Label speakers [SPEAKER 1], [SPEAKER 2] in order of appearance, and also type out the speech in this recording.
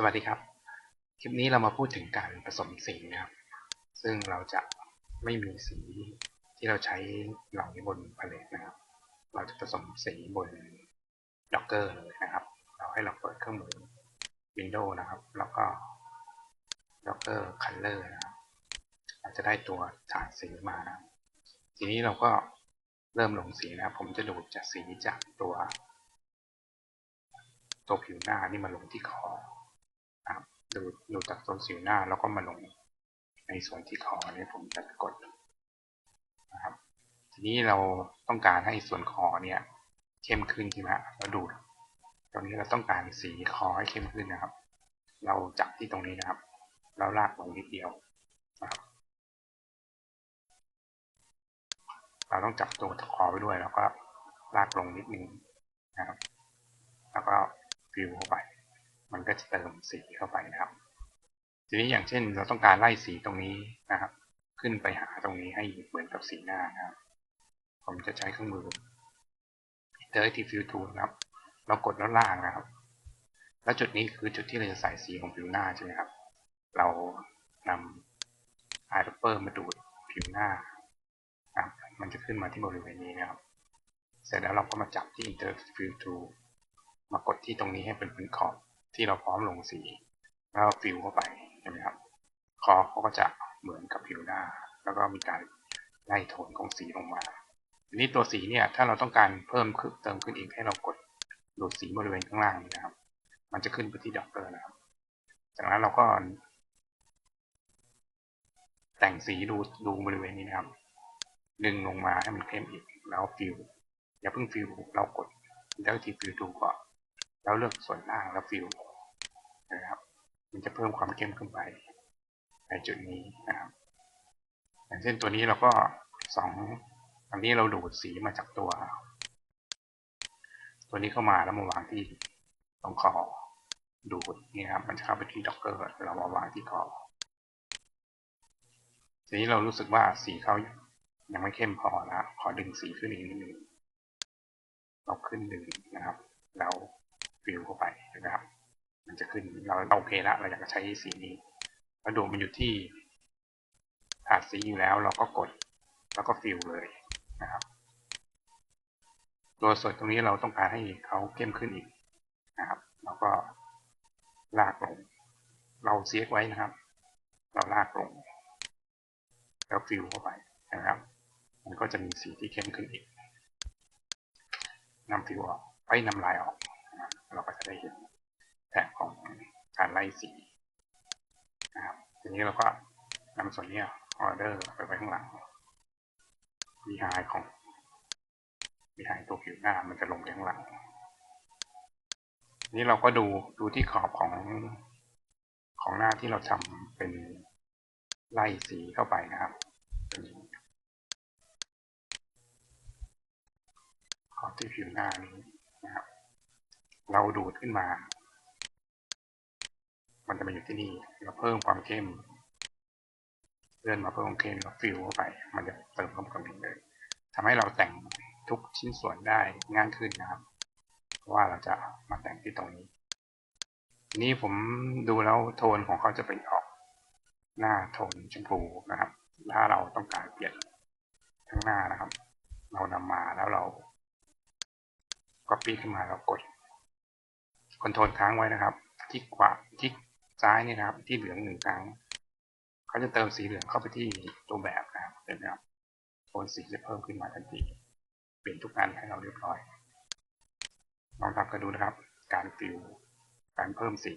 [SPEAKER 1] สวัสดีครับ คลิปนี้เรามาพูดถึงการผสมสีนะครับ ซึ่งเราจะไม่มีสีที่เราใช้เหล่านี้บนพาเลตนะครับ เราจะผสมสีบน Docker เลยนะครับ เราให้เราเปิดเครื่องมือ Windows นะครับ แล้วก็ Docker Color นะครับ เราจะได้ตัวฐานสีมานะทีนี้เราก็เริ่มลงสีนะครับ ผมจะดูดจากสีจากตัวตัวผิวหน้านี่มาลงที่คอ ครับดูดจากตัวสิวหน้าแล้วก็มาลงในส่วนที่คอเนี่ยผมจะกดนะครับ ทีนี้เราต้องการให้ส่วนคอเนี่ยเข้มขึ้นใช่ไหมเราดูดตรงนี้เราต้องการสีคอให้เข้มขึ้นนะครับ เราจับที่ตรงนี้นะครับ เราลากลงนิดเดียวนะครับเราต้องจับตัวคอไว้ด้วยแล้วก็ลากลงนิดนึงนะครับ แล้วก็ฟิวเข้าไป มันก็จะเติมสีเข้าไปนะครับ ทีนี้อย่างเช่นเราต้องการไล่สีตรงนี้นะครับ ขึ้นไปหาตรงนี้ให้เหมือนกับสีหน้านะครับ ผมจะใช้เครื่องมือ Iterative Fill Tool นะครับ เรากดแล้วล่างนะครับ แล้วจุดนี้คือจุดที่เราจะใส่สีของผิวหน้าใช่ไหมครับ เรานำ eyedropper มาดูดผิวหน้านะครับมันจะขึ้นมาที่บริเวณนี้นะครับ เสร็จแล้วเราก็มาจับที่ Interactive Fill Tool มากดที่ตรงนี้ให้เป็นพื้นขอบ ที่เราพร้อมลงสี แล้วฟิลเข้าไปใช่ไหมครับ คอเขาก็จะเหมือนกับผิวหน้า แล้วก็มีการไล่โทนของสีลงมาทีนี้ตัวสีเนี่ยถ้าเราต้องการเพิ่มขึ้นเติมขึ้นอีกให้เรากดดูดสีบริเวณข้างล่างนี้นะครับ มันจะขึ้นไปที่ด็อกเกอร์นะครับ จากนั้นเราก็ แต่งสีดูดูบริเวณนี้นะครับ ดึงลงมาให้มันเข้มอีกแล้วฟิลอย่าเพิ่งฟิลเรากดแล้วทีฟิลดูก่อนแล้วเลือกส่วนล่างแล้วฟิล มันจะเพิ่มความเข้มขึ้นไป ในจุดนี้นะครับอย่างเช่นตัวนี้เราก็สองอันนี้เราดูดสีมาจากตัว ตัวนี้เข้ามาแล้วมาวางที่ตรงคอดูดนี่ครับมันจะเข้าไปที่ด็อกเกอร์เรามาวางที่คอทีนี้เรารู้สึกว่าสีเขายังไม่เข้มพอแล้วขอดึงสีขึ้นอีกนิดนึงเราขึ้นดึงนะครับ แล้วฟิลเข้าไปนะครับ มันจะขึ้นเราโอเคล้วเราอยากจะใช้สีนี้แล้วดูมันอยู่ที่ถาดสีอยู่แล้วเราก็กดแล้วก็ฟิลเลยนะครับ ตัวส่วนตรงนี้เราต้องการให้เขาเข้มขึ้นอีกนะครับเราก็ลากลง เราเซียกไว้นะครับ เราลากลง แล้วฟิลเข้าไปนะครับ มันก็จะมีสีที่เข้มขึ้นอีกนำฟิวออกไปนำลายออก เราก็จะได้เห็น แถบของการไล่สีนะครับทีนี้เราก็นำส่วนนี้ออเดอร์ไปไว้ข้างหลังวีไฮของวีไฮตัวผิวหน้ามันจะลงไปข้างหลัง นี้เราก็ดูดูที่ขอบของของหน้าที่เราทำเป็นไล่สีเข้าไปนะครับขอบที่ผิวหน้านี้นะครับ เราดูดขึ้นมา มันจะมาอยู่ที่นี่เราเพิ่มความเข้มเลื่อนมาเพิ่มความเข้มเราฟิลเข้าไป มันจะเติมเข้ามาเองเลยทำให้เราแต่งทุกชิ้นส่วนได้ง่ายขึ้นนะครับ เพราะว่าเราจะมาแต่งที่ตรงนี้ นี้ผมดูแล้วโทนของเขาจะเป็นออกหน้าโทนชมพูนะครับ ถ้าเราต้องการเปลี่ยนข้งหน้านะครับ เรานำมาแล้วเรา copy ขึ้นมาเรากดคอนโทรลค้างไว้นะครับที่ขวาที่ ซ้ายนี่นะครับ ที่เหลืองหนึ่งครั้งเขาจะเติมสีเหลืองเข้าไปที่ตัวแบบนะครับเห็นไหมครับโทนสีจะเพิ่มขึ้นมาทันทีเปลี่ยนทุกอันให้เราเรียบร้อยลองทำกันดูนะครับ การฟิลการเพิ่มสี